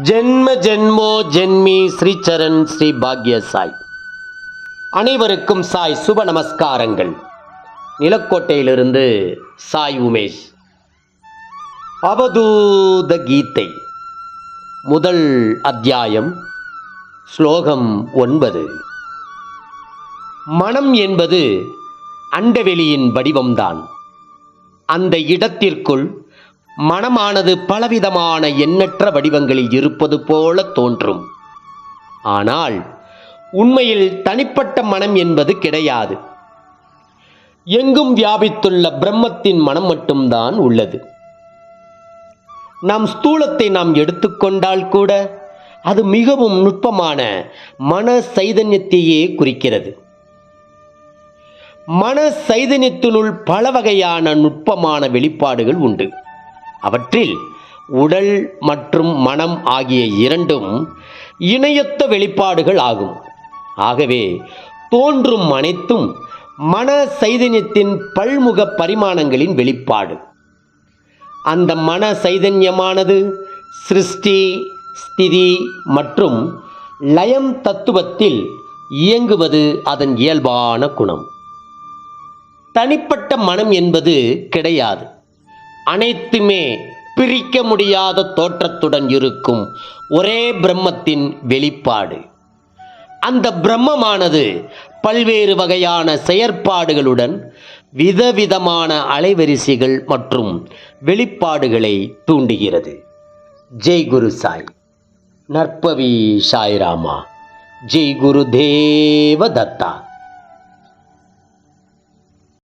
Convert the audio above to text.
ஜென்ம ஜென்மோ ஜென்மி ஸ்ரீச்சரண் ஸ்ரீ பாக்ய சாய். அனைவருக்கும் சாய் சுப நமஸ்காரங்கள். நிலக்கோட்டையிலிருந்து சாய் உமேஷ். அவதூத கீதை. முதல் அத்தியாயம் ஸ்லோகம் ஒன்பது. மனம் என்பது அண்டவெளியின் வடிவம்தான். அந்த இடத்திற்குள் மனமானது பலவிதமான எண்ணற்ற வடிவங்களில் இருப்பது போல தோன்றும். ஆனால் உண்மையில் தனிப்பட்ட மனம் என்பது கிடையாது. எங்கும் வியாபித்துள்ள பிரம்மத்தின் மனம் மட்டும்தான் உள்ளது. நம் ஸ்தூலத்தை நாம் எடுத்துக்கொண்டால் கூட அது மிகவும் நுட்பமான மன சைதன்யத்தையே குறிக்கிறது. மன சைதன்யத்தினுள் பல வகையான நுட்பமான வெளிப்பாடுகள் உண்டு. அவற்றில் உடல் மற்றும் மனம் ஆகிய இரண்டும் இணையத்த வெளிப்பாடுகள் ஆகும். ஆகவே தோன்றும் அனைத்தும் மன சைதன்யத்தின் பல்முக பரிமாணங்களின் வெளிப்பாடு. அந்த மன சைதன்யமானது சிருஷ்டி ஸ்திதி மற்றும் லயம் தத்துவத்தில் இயங்குவது அதன் இயல்பான குணம். தனிப்பட்ட மனம் என்பது கிடையாது. அனைத்துமே பிரிக்க முடியாத தோற்றத்துடன் இருக்கும் ஒரே பிரம்மத்தின் வெளிப்பாடு. அந்த பிரம்மமானது பல்வேறு வகையான செயற்பாடுகளுடன் விதவிதமான அலைவரிசைகள் மற்றும் வெளிப்பாடுகளை தூண்டுகிறது. ஜெய் குரு சாய். நற்பவி சாய்ராமா. ஜெய் குரு தேவ தத்தா